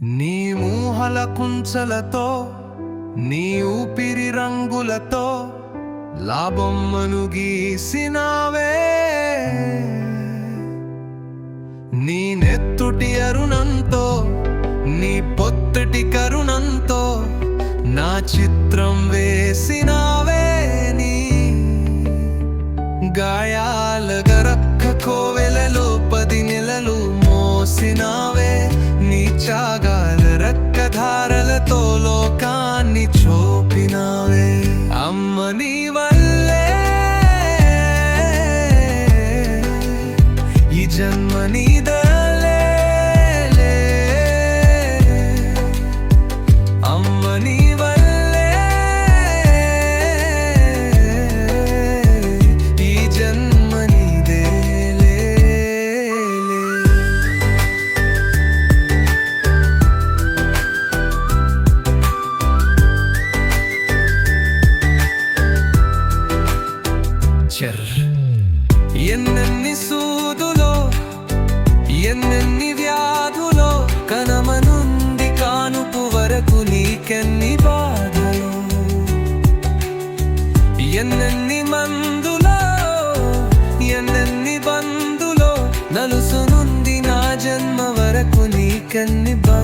నీ మూహల కుంచలతో నీ ఊపిరి రంగులతో లాభమ్మను గీసినావే నీ నెత్తుటి అరుణంతో నీ పొత్తుటి కరుణంతో నా చిత్రం వేసినావే నీ. గాయాల గరక్క ജന്മനീതലേ. അമ്മനീ വല്ലേ. ഈ ജന്മനീതേലേ. ചെർ. എന്നെ നിസൂ నీకెన్ని బాధలు? ఎన్నెన్ని మందులో ఎన్నెన్ని బందులో నలుసునుంది నా జన్మ వరకు నీకెన్ని బాధ